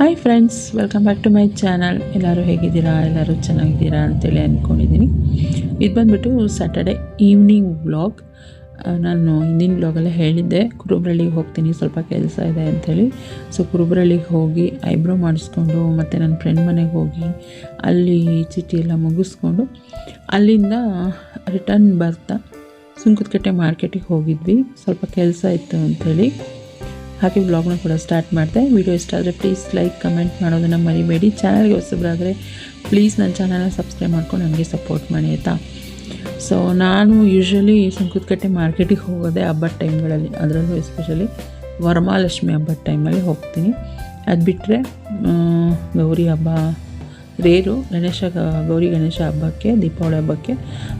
Hi friends welcome back to my channel ಎಲ್ಲರೂ ಹೇಗಿದ್ದೀರಾ? ಎಲ್ಲರೂ ಚೆನ್ನಾಗಿದ್ದೀರಾ ಅಂತೇಳಿ ಅಂದ್ಕೊಂಡಿದ್ದೀನಿ ಇದು ಬಂದುಬಿಟ್ಟು ಸ್ಯಾಟರ್ಡೆ ಈವ್ನಿಂಗ್ ವ್ಲಾಗ್ ನಾನು ಹಿಂದಿನ ವ್ಲಾಗಲ್ಲೇ ಹೇಳಿದ್ದೆ, ಕುರುಬ್ರಳ್ಳಿಗೆ ಹೋಗ್ತೀನಿ, ಸ್ವಲ್ಪ ಕೆಲಸ ಇದೆ ಅಂಥೇಳಿ ಸೊ ಕುರುಬ್ರಳ್ಳಿಗೆ ಹೋಗಿ ಐಬ್ರೋ ಮಾಡಿಸ್ಕೊಂಡು, ಮತ್ತು ನನ್ನ ಫ್ರೆಂಡ್ ಮನೆಗೆ ಹೋಗಿ ಅಲ್ಲಿ ಚೀಟಿ ಎಲ್ಲ ಮುಗಿಸ್ಕೊಂಡು ಅಲ್ಲಿಂದ ರಿಟರ್ನ್ ಬರ್ತಾ ಸುಂಕದಕಟ್ಟೆ ಮಾರ್ಕೆಟಿಗೆ ಹೋಗಿದ್ವಿ. ಸ್ವಲ್ಪ ಕೆಲಸ ಇತ್ತು ಅಂಥೇಳಿ ಹಾಗೆ ವ್ಲಾಗ್ನ ಕೂಡ ಸ್ಟಾರ್ಟ್ ಮಾಡಿದೆ. ವಿಡಿಯೋ ಇಷ್ಟ ಆದರೆ ಪ್ಲೀಸ್ ಲೈಕ್ ಕಮೆಂಟ್ ಮಾಡೋದನ್ನು ಮರಿಬೇಡಿ. ಚಾನಲ್ಗೆ ಹೊಸಬ್ರಾದರೆ ಪ್ಲೀಸ್ ನನ್ನ ಚಾನಲ್ನ ಸಬ್ಸ್ಕ್ರೈಬ್ ಮಾಡ್ಕೊಂಡು ನನಗೆ ಸಪೋರ್ಟ್ ಮಾಡಿ ಆಯಿತಾ? ಸೊ ನಾನು ಯೂಶ್ವಲಿ ಸಂಕುತ್ಕಟ್ಟೆ ಮಾರ್ಕೆಟಿಗೆ ಹೋಗೋದೇ ಹಬ್ಬದ ಟೈಮ್ಗಳಲ್ಲಿ ಅದರಲ್ಲೂ ಎಸ್ಪೆಷಲಿ ವರಮಹಾಲಕ್ಷ್ಮಿ ಹಬ್ಬದ ಟೈಮಲ್ಲಿ ಹೋಗ್ತೀನಿ. ಅದು ಬಿಟ್ಟರೆ ಗೌರಿ ಹಬ್ಬ ರೇರು ಗಣೇಶ ಗೌರಿ ಗಣೇಶ ಹಬ್ಬಕ್ಕೆ, ದೀಪಾವಳಿ ಹಬ್ಬಕ್ಕೆ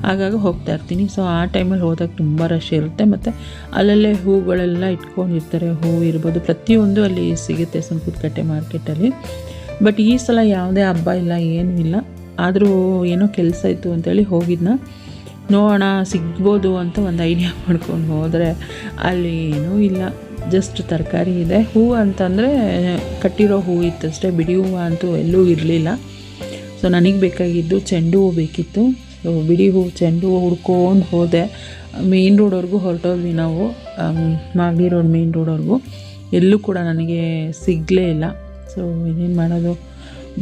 ಆಗಾಗ ಹೋಗ್ತಾ ಇರ್ತೀನಿ. ಸೊ ಆ ಟೈಮಲ್ಲಿ ಹೋದಾಗ ತುಂಬ ರಶ್ ಇರುತ್ತೆ. ಮತ್ತು ಅಲ್ಲಲ್ಲೇ ಹೂಗಳೆಲ್ಲ ಇಟ್ಕೊಂಡಿರ್ತಾರೆ. ಹೂ ಇರ್ಬೋದು. ಪ್ರತಿಯೊಂದು ಅಲ್ಲಿ ಸಿಗುತ್ತೆ ಸುಂಕದಕಟ್ಟೆ ಮಾರ್ಕೆಟಲ್ಲಿ ಬಟ್ ಈ ಸಲ ಯಾವುದೇ ಹಬ್ಬ ಇಲ್ಲ, ಏನೂ ಇಲ್ಲ. ಆದರೂ ಏನೋ ಕೆಲಸ ಇತ್ತು ಅಂತೇಳಿ ಹೋಗಿದ್ನ. ನೋಡೋಣ, ಸಿಗ್ಬೋದು ಅಂತ ಒಂದು ಐಡಿಯಾ ಮಾಡ್ಕೊಂಡು ಹೋದರೆ ಅಲ್ಲಿ ಏನೂ ಇಲ್ಲ. ಜಸ್ಟ್ ತರಕಾರಿ ಇದೆ. ಹೂವು ಅಂತಂದರೆ, ಕಟ್ಟಿರೋ ಹೂವು ಇತ್ತಷ್ಟೇ. ಬಿಡಿ ಹೂವು ಅಂತೂ ಎಲ್ಲೂ ಇರಲಿಲ್ಲ. ಸೊ ನನಗೆ ಬೇಕಾಗಿದ್ದು ಚೆಂಡು ಹೂವು ಬೇಕಿತ್ತು. ಸೊ ಬಿಡಿ ಹೂವು ಚೆಂಡು ಹೂವು ಹುಡ್ಕೊಂಡು ಹೋದೆ. ಮೇನ್ ರೋಡ್ವರೆಗೂ ಹೊರಟೋದ್ವಿ ನಾವು. ಮಾಗಡಿ ರೋಡ್ ಮೇನ್ ರೋಡ್ವರೆಗೂ ಎಲ್ಲೂ ಕೂಡ ನನಗೆ ಸಿಗಲೇ ಇಲ್ಲ. ಸೊ ಏನೇನು ಮಾಡೋದು?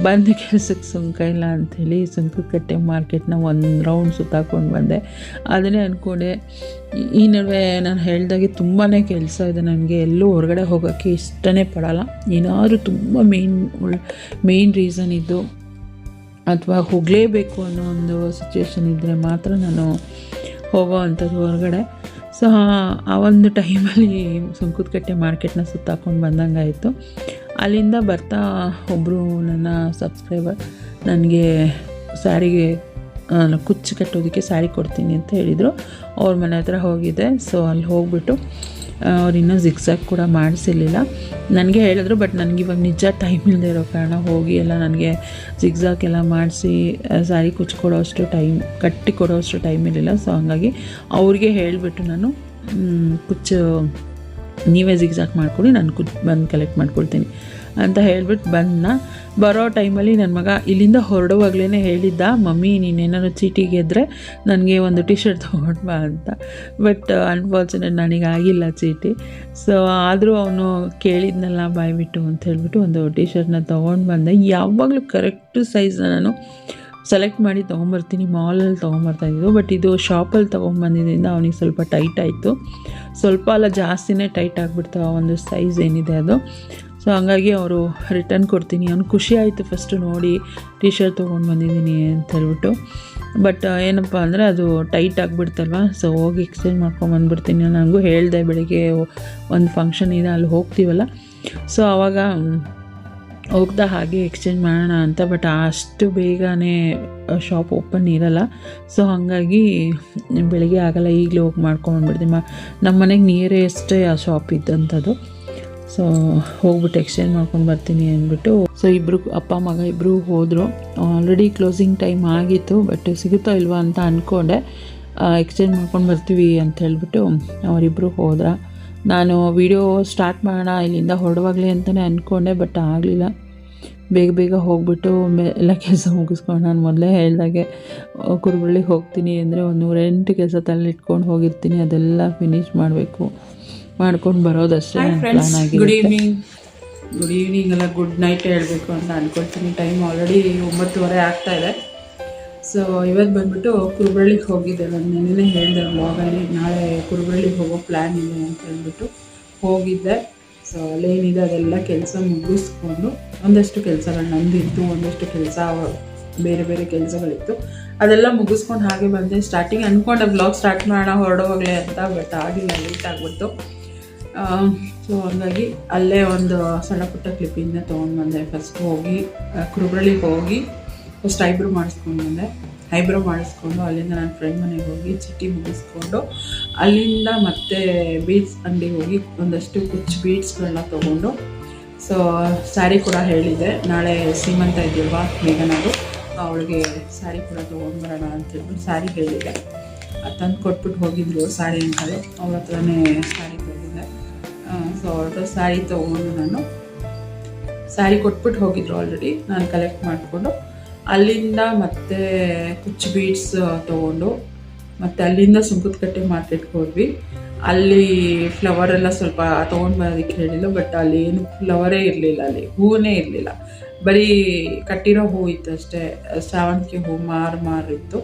ಬಂದ ಕೆಲಸಕ್ಕೆ ಸುಂಕ ಇಲ್ಲ ಅಂಥೇಳಿ ಸುಂಕದಕಟ್ಟೆ ಮಾರ್ಕೆಟ್ನ ಒಂದು ರೌಂಡ್ ಸುತ್ತಾಕೊಂಡು ಬಂದೆ. ಅದನ್ನೇ ಅಂದ್ಕೊಂಡೆ ಈ- ನಡುವೆ ನಾನು ಹೇಳ್ದಾಗೆ ತುಂಬಾ ಕೆಲಸ ಇದೆ ನನಗೆ. ಎಲ್ಲೂ ಹೊರಗಡೆ ಹೋಗೋಕ್ಕೆ ಇಷ್ಟನೇ ಪಡೋಲ್ಲ. ಏನಾದರೂ ತುಂಬ ಮೇನ್ ಮೇನ್ ರೀಸನ್ ಇದ್ದು. ಅಥವಾ ಹೋಗಲೇಬೇಕು ಅನ್ನೋ ಒಂದು ಸಿಚುವೇಶನ್ ಇದ್ದರೆ ಮಾತ್ರ ನಾನು ಹೋಗೋ ಅಂಥದ್ದು ಹೊರಗಡೆ. ಸೊ ಆ ಒಂದು ಟೈಮಲ್ಲಿ ಸುಂಕದಕಟ್ಟೆ ಮಾರ್ಕೆಟ್ನ ಸುತ್ತಾಕೊಂಡು ಬಂದಂಗೆ ಆಯಿತು ಅಲ್ಲಿಂದ ಬರ್ತಾ ಒಬ್ಬರು ನನ್ನ ಸಬ್ಸ್ಕ್ರೈಬರ್ ನನಗೆ ಸ್ಯಾರಿಗೆ ಕುಚ್ಚು ಕಟ್ಟೋದಕ್ಕೆ ಸ್ಯಾರಿ ಕೊಡ್ತೀನಿ ಅಂತ ಹೇಳಿದರು. ಅವ್ರ ಮನೆ ಹತ್ರ ಹೋಗಿದ್ದೆ ಸೊ ಅಲ್ಲಿ ಹೋಗ್ಬಿಟ್ಟು ಅವ್ರು ಇನ್ನೂ ಕೂಡ ಮಾಡಿಸಿರ್ಲಿಲ್ಲ. ನನಗೆ ಹೇಳಿದ್ರು ಬಟ್ ನನಗೆ ಇವಾಗ ನಿಜ ಟೈಮ್ ಇಲ್ಲದೆ ಇರೋ ಕಾರಣ ಹೋಗಿ ಎಲ್ಲ ನನಗೆ ಜಿಗ್ಸಾಕ್ ಎಲ್ಲ ಮಾಡಿಸಿ ಸ್ಯಾರಿ ಕುಚ್ಕೊಡೋ ಅಷ್ಟು ಟೈಮ್ ಕಟ್ಟಿ ಕೊಡೋಷ್ಟು ಟೈಮ್ ಇರಲಿಲ್ಲ. ಸೊ ಹಂಗಾಗಿ ಅವ್ರಿಗೆ ಹೇಳಿಬಿಟ್ಟು ನಾನು ಕುಚ್ಚು, ನೀವೇ ಜಿಗ್ಸಾಕ್ ಮಾಡಿಕೊಡಿ, ನಾನು ಕುಚ್ ಬಂದು ಕಲೆಕ್ಟ್ ಮಾಡ್ಕೊಳ್ತೀನಿ. ಅಂತ ಹೇಳಿಬಿಟ್ಟು ಬಂದ ಬರೋ ಟೈಮಲ್ಲಿ ನನ್ನ ಮಗ ಇಲ್ಲಿಂದ ಹೊರಡುವಾಗಲೇ ಹೇಳಿದ್ದ, ಮಮ್ಮಿ, ನೀನೇನಾದ್ರು ಚೀಟಿ ಗೆದ್ದರೆ ನನಗೆ ಒಂದು ಟಿ ಶರ್ಟ್ ತೊಗೊಂಡು ಬಾ ಅಂತ. ಬಟ್ ಅನ್ಫಾರ್ಚುನೇಟ್ ನನಗೆ ಆಗಿಲ್ಲ ಚೀಟಿ. ಸೊ ಆದರೂ ಅವನು ಕೇಳಿದ್ನಲ್ಲ, ಬಾಯ್ಬಿಟ್ಟು, ಅಂತ ಹೇಳಿಬಿಟ್ಟು ಒಂದು ಟಿ ಶರ್ಟ್ನ ತೊಗೊಂಡು ಬಂದೆ. ಯಾವಾಗಲೂ ಕರೆಕ್ಟು ಸೈಜ್ನ ನಾನು ಸೆಲೆಕ್ಟ್ ಮಾಡಿ ತೊಗೊಂಬರ್ತೀನಿ. ಮಾಲಲ್ಲಿ ತೊಗೊಂಬರ್ತಾಯಿದ್ದು ಬಟ್ ಇದು ಶಾಪಲ್ಲಿ ತೊಗೊಂಬಂದಿದ್ದರಿಂದ ಅವನಿಗೆ ಸ್ವಲ್ಪ ಟೈಟ್ ಆಯಿತು. ಸ್ವಲ್ಪ ಅಲ್ಲ ಜಾಸ್ತಿನೇ ಟೈಟ್ ಆಗಿಬಿಡ್ತು ಆ ಒಂದು ಸೈಜ್ ಏನಿದೆ ಅದು. ಸೊ ಹಂಗಾಗಿ ಅವರು ರಿಟರ್ನ್ ಕೊಡ್ತೀನಿ. ಅವ್ನು ಖುಷಿ ಆಯಿತು ಫಸ್ಟು ನೋಡಿ ಟೀ ಶರ್ಟ್ ತೊಗೊಂಡು ಬಂದಿದ್ದೀನಿ ಅಂತ ಹೇಳ್ಬಿಟ್ಟು. ಬಟ್ ಏನಪ್ಪ ಅಂದರೆ ಅದು ಟೈಟ್ ಆಗಿಬಿಡ್ತಲ್ವ? ಸೊ ಹೋಗಿ ಎಕ್ಸ್ಚೇಂಜ್ ಮಾಡ್ಕೊಂಬಂದ್ಬಿಡ್ತೀನಿ ನನಗೂ ಹೇಳಿದೆ ಬೆಳಿಗ್ಗೆ ಒಂದು ಫಂಕ್ಷನ್ ಇದೆ, ಅಲ್ಲಿ ಹೋಗ್ತೀವಲ್ಲ? ಸೊ ಆವಾಗ ಹೋಗ್ತಾ ಹಾಗೆ ಎಕ್ಸ್ಚೇಂಜ್ ಮಾಡೋಣ ಅಂತ. ಬಟ್ ಅಷ್ಟು ಬೇಗನೆ ಶಾಪ್ ಓಪನ್ ಇರಲ್ಲ. ಸೊ ಹಾಗಾಗಿ ಬೆಳಿಗ್ಗೆ ಆಗಲ್ಲ. ಈಗಲೇ ಹೋಗಿ ಮಾಡ್ಕೊಂಬಂದ್ಬಿಡ್ತೀನಿ ಮ ನಮ್ಮ ಮನೆಗೆ ನಿಯರೆಸ್ಟೇ ಆ ಶಾಪ್ ಇದ್ದಂಥದ್ದು ಸೊ ಹೋಗ್ಬಿಟ್ಟು ಎಕ್ಸ್ಚೇಂಜ್ ಮಾಡ್ಕೊಂಡು ಬರ್ತೀನಿ ಅಂದ್ಬಿಟ್ಟು. ಸೊ ಇಬ್ಬರು ಅಪ್ಪ, ಮಗ ಇಬ್ಬರು ಹೋದರು. ಆಲ್ರೆಡಿ ಕ್ಲೋಸಿಂಗ್ ಟೈಮ್ ಆಗಿತ್ತು ಬಟ್ ಸಿಗುತ್ತೋ ಇಲ್ವಾ ಅಂತ ಅಂದ್ಕೊಂಡೆ ಎಕ್ಸ್ಚೇಂಜ್ ಮಾಡ್ಕೊಂಡು ಬರ್ತೀವಿ ಅಂತ ಹೇಳ್ಬಿಟ್ಟು ಅವರಿಬ್ಬರು ಹೋದ್ರ. ನಾನು ವಿಡಿಯೋ ಸ್ಟಾರ್ಟ್ ಮಾಡೋಣ, ಇಲ್ಲಿಂದ ಹೊರಡುವಾಗಲೇ ಅಂತಲೇ ಅಂದ್ಕೊಂಡೆ ಬಟ್ ಆಗಲಿಲ್ಲ. ಬೇಗ ಬೇಗ ಹೋಗ್ಬಿಟ್ಟು ಎಲ್ಲ ಕೆಲಸ ಮುಗಿಸ್ಕೊಂಡು ನಾನು ಮೊದಲೇ ಹೇಳಿದಾಗೆ ಕುರುಬಳ್ಳಿಗೆ ಹೋಗ್ತೀನಿ ಅಂದರೆ ಒಂದು ನೂರೆಂಟು ಕೆಲಸ ತಲೆ ಇಟ್ಕೊಂಡು ಹೋಗಿರ್ತೀನಿ, ಅದೆಲ್ಲ ಫಿನಿಶ್ ಮಾಡಬೇಕು. ಮಾಡ್ಕೊಂಡು ಬರೋದಷ್ಟೇ ಆಗಿದೆ ಗುಡ್ ಈವ್ನಿಂಗ್ ಗುಡ್ ಈವ್ನಿಂಗ್ ಎಲ್ಲ ಗುಡ್ ನೈಟ್ ಹೇಳಬೇಕು ಅಂತ ಅಂದ್ಕೊಳ್ತೀನಿ ಟೈಮ್ ಆಲ್ರೆಡಿ ಒಂಬತ್ತುವರೆ ಆಗ್ತಾ ಇದೆ. ಸೊ ಇವತ್ತು ಬಂದ್ಬಿಟ್ಟು ಕುರುಬಳ್ಳಿಗೆ ಹೋಗಿದ್ದೆ. ನಾನು ನೆನ್ನೆ ಹೇಳಿದೆ ಹೋಗಲಿ ನಾಳೆ ಕುರುಬಳ್ಳಿಗೆ ಹೋಗೋ ಪ್ಲ್ಯಾನ್ ಇದೆ ಅಂತ ಹೇಳ್ಬಿಟ್ಟು ಹೋಗಿದ್ದೆ. ಸೊ ಅಲ್ಲೇನಿದೆ ಅದೆಲ್ಲ ಕೆಲಸ ಮುಗಿಸ್ಕೊಂಡು ಒಂದಷ್ಟು ಕೆಲಸಗಳು ನಂದಿತ್ತು ಒಂದಷ್ಟು ಕೆಲಸ ಬೇರೆ ಬೇರೆ ಕೆಲಸಗಳಿತ್ತು. ಅದೆಲ್ಲ ಮುಗಿಸ್ಕೊಂಡು ಹಾಗೆ ಬಂದೆ. ಸ್ಟಾರ್ಟಿಂಗ್ ಅಂದ್ಕೊಂಡೆ ಬ್ಲಾಗ್ ಸ್ಟಾರ್ಟ್ ಮಾಡೋಣ ಹೊರಡೋವಾಗಲೇ ಅಂತ ಬಟ್ ಆಗಿಲ್ಲ ಲೇಟ್ ಆಗಿಬಿಡ್ತು. ಸೊ ಹಂಗಾಗಿ ಅಲ್ಲೇ ಒಂದು ಸಣ್ಣ ಪುಟ್ಟ ಕ್ಲಿಪ್ಪಿಂದ ತೊಗೊಂಡು ಬಂದೆ. ಫಸ್ಟ್ ಹೋಗಿ ಕುರುಬಳ್ಳಿಗೆ ಹೋಗಿ ಫಸ್ಟ್ ಐಬ್ರೋ ಮಾಡಿಸ್ಕೊಂಡು ಬಂದೆ. ಐಬ್ರೋ ಮಾಡಿಸ್ಕೊಂಡು ಅಲ್ಲಿಂದ ನನ್ನ ಫ್ರೆಂಡ್ ಮನೆಗೆ ಹೋಗಿ ಚಿಟ್ಟಿ ಮುಗಿಸ್ಕೊಂಡು ಅಲ್ಲಿಂದ ಮತ್ತೆ ಬೀಡ್ಸ್ ಅಂಗಡಿಗೆ ಹೋಗಿ ಒಂದಷ್ಟು ಕುಚ್ ಬೀಡ್ಸ್ಗಳನ್ನ ತೊಗೊಂಡು ಸೊ ಸ್ಯಾರಿ ಕೂಡ ಹೇಳಿದೆ. ನಾಳೆ ಸೀಮಂತ ಇದೆಯಲ್ವಾ ಮೇಘನಾಡು ಅವಳಿಗೆ ಸ್ಯಾರಿ ಕೂಡ ತೊಗೊಂಡು ಬರೋಣ ಅಂತ ಹೇಳ್ಬಿಟ್ಟು ಸ್ಯಾರಿ ಹೇಳಿದೆ. ತಂದು ಕೊಟ್ಬಿಟ್ಟು ಹೋಗಿದ್ರು ಸ್ಯಾರಿ ಅಂತಲೇ ಅವ್ರ ಹತ್ರನೇ ಸ್ಯಾರಿ ಸೊ ಅವ್ರದ್ದು ಸ್ಯಾರಿ ತೊಗೊಂಡು ನಾನು ಸ್ಯಾರಿ ಕೊಟ್ಬಿಟ್ಟು ಹೋಗಿದ್ರು ಆಲ್ರೆಡಿ ನಾನು ಕಲೆಕ್ಟ್ ಮಾಡಿಕೊಂಡು ಅಲ್ಲಿಂದ ಮತ್ತೆ ಕುಚ್ಚು ಬೀಡ್ಸ್ ತೊಗೊಂಡು ಮತ್ತು ಅಲ್ಲಿಂದ ಸುಂಕದಕಟ್ಟೆ ಮಾರ್ಕೆಟ್ಗೆ ಹೋದ್ವಿ. ಅಲ್ಲಿ ಫ್ಲವರ್ ಎಲ್ಲ ಸ್ವಲ್ಪ ತೊಗೊಂಡು ಬರೋದಕ್ಕೆ ಹೇಳಿಲ್ಲ ಬಟ್ ಅಲ್ಲಿ ಏನು ಫ್ಲವರೇ ಇರಲಿಲ್ಲ, ಅಲ್ಲಿ ಹೂವೇ ಇರಲಿಲ್ಲ. ಬರೀ ಕಟ್ಟಿರೋ ಹೂ ಇತ್ತು ಅಷ್ಟೇ ಶಾವಂತಿಗೆ ಹೂ ಮಾರು ಮಾರು ಇತ್ತು.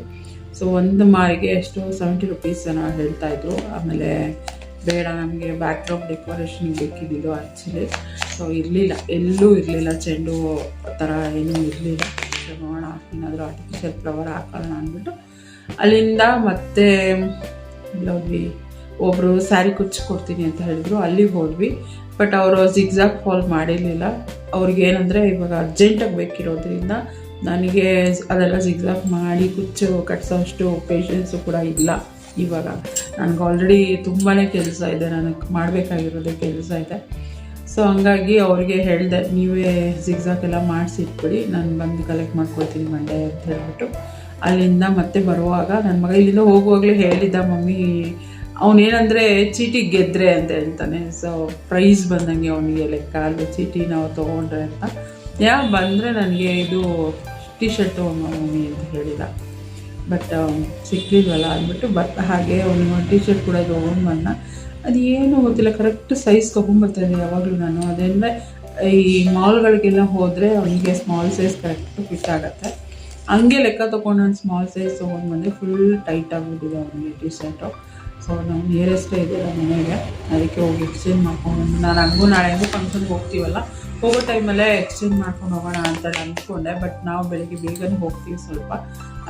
ಸೊ ಒಂದು ಮಾರಿಗೆ ಎಷ್ಟು ಸೆವೆಂಟಿ ರುಪೀಸ್ ಏನೋ ಹೇಳ್ತಾಯಿದ್ರು ಆಮೇಲೆ ಬೇಡ ನಮಗೆ ಬ್ಯಾಕ್ಡ್ರಾಪ್ ಡೆಕೋರೇಷನ್ ಬೇಕಿದ್ದು ಆ್ಯಕ್ಚುಲಿ ಸೊ ಇರಲಿಲ್ಲ. ಎಲ್ಲೂ ಇರಲಿಲ್ಲ. ಚೆಂಡು ಥರ ಏನೂ ಇರಲಿಲ್ಲ. ನೋಡೋಣ, ಏನಾದರೂ ಆರ್ಟಿಫಿಷಿಯಲ್ ಫ್ಲವರ್ ಹಾಕೋಣ ಅಂದ್ಬಿಟ್ಟು ಅಲ್ಲಿಂದ ಮತ್ತೆ ಇಲ್ಲೋದ್ವಿ ಒಬ್ಬರು ಸ್ಯಾರಿ ಕುಚ್ಚು ಕೊಡ್ತೀನಿ ಅಂತ ಹೇಳಿದ್ರು. ಅಲ್ಲಿಗೆ ಹೋದ್ವಿ. ಬಟ್ ಅವರು ಜಿಗ್ಜಾಗ್ ಫಾಲ್ ಮಾಡಿರಲಿಲ್ಲ. ಅವ್ರಿಗೆ ಏನಂದರೆ, ಇವಾಗ ಅರ್ಜೆಂಟಾಗಿ ಬೇಕಿರೋದ್ರಿಂದ ನನಗೆ ಅದೆಲ್ಲ ಜಿಗ್ಜಾಗ್ ಮಾಡಿ, ಕುಚ್ಚು, ಕಟ್ಸೋಷ್ಟು ಪೇಷನ್ಸು ಕೂಡ ಇಲ್ಲ. ಇವಾಗ ನನಗೆ ಆಲ್ರೆಡಿ ತುಂಬಾ ಕೆಲಸ ಇದೆ, ನನಗೆ ಮಾಡಬೇಕಾಗಿರೋದೇ ಕೆಲಸ ಇದೆ. ಸೊ ಹಂಗಾಗಿ ಅವ್ರಿಗೆ ಹೇಳಿದೆ, ನೀವೇ ಜಿಗ್ಸಾಕ್ ಎಲ್ಲ ಮಾಡಿಸಿ ಇಟ್ಬಿಡಿ ನಾನು ಬಂದು ಕಲೆಕ್ಟ್ ಮಾಡ್ಕೊಳ್ತೀನಿ ಮಂಡೆ ಅಂತ ಹೇಳ್ಬಿಟ್ಟು. ಅಲ್ಲಿಂದ ಮತ್ತೆ ಬರುವಾಗ ನನ್ನ ಮಗ ಇಲ್ಲಿಂದ ಹೋಗುವಾಗಲೇ ಹೇಳಿದ್ದ, ಮಮ್ಮಿ, ಅವನೇನಂದರೆ ಚೀಟಿ ಗೆದ್ರೆ ಅಂತ ಹೇಳ್ತಾನೆ. ಸೊ ಪ್ರೈಸ್ ಬಂದಂಗೆ ಅವನಿಗೆ ಲೆಕ್ಕ ಅಲ್ಲಿ ಚೀಟಿ ನಾವು ತೊಗೊಂಡ್ರೆ ಅಂತ. ಯಾ, ಬಂದರೆ ನನಗೆ ಇದು ಟಿ ಶರ್ಟ್ ಮಮ್ಮಿ ಅಂತ ಹೇಳಿದ. ಬಟ್ ಸಿಕ್ಕಿದ್ವಲ್ಲ ಅಂದ್ಬಿಟ್ಟು ಬಟ್ ಹಾಗೆ ಒಂದು ಟಿ ಶರ್ಟ್ ಕೂಡ ತೊಗೊಂಡು ಬಂದ ಅದು ಏನು ಗೊತ್ತಿಲ್ಲ ಕರೆಕ್ಟ್ ಸೈಜ್ ತೊಗೊಂಬರ್ತಾಯಿದ್ದೆ ಯಾವಾಗಲೂ ನಾನು. ಅದೇಂದರೆ ಈ ಮಾಲ್ಗಳಿಗೆಲ್ಲ ಹೋದರೆ ಅವನಿಗೆ ಸ್ಮಾಲ್ ಸೈಜ್ ಕರೆಕ್ಟ್ ಫಿಟ್ ಆಗುತ್ತೆ. ಹಂಗೆ ಲೆಕ್ಕ ತೊಗೊಂಡು ನಾನು ಸ್ಮಾಲ್ ಸೈಜ್ ತೊಗೊಂಡು ಬಂದೆ. ಫುಲ್ ಟೈಟ್ ಆಗಿಬಿಟ್ಟಿದೆ ಅವನಿಗೆ ಟಿ ಶರ್ಟು ಸೊ ನಾವು ನಿಯರೆಸ್ಟೇ ಇದೆ ಮನೆಗೆ. ಅದಕ್ಕೆ ಹೋಗಿ ಎಕ್ಸ್ಚೇಂಜ್ ಮಾಡ್ಕೊಂಡು ನಾನು ಹಂಗೂ ನಾಳೆ ಹೆಂಗೂ ಫಂಕ್ಷನ್ಗೆ ಹೋಗ್ತೀವಲ್ಲ. ಹೋಗೋ ಟೈಮಲ್ಲೇ ಎಕ್ಸ್ಚೇಂಜ್ ಮಾಡ್ಕೊಂಡು ಹೋಗೋಣ ಅಂತ ಅಂದ್ಕೊಂಡೆ ಬಟ್ ನಾವು ಬೆಳಿಗ್ಗೆ ಬೇಗನೆ ಹೋಗ್ತೀವಿ ಸ್ವಲ್ಪ.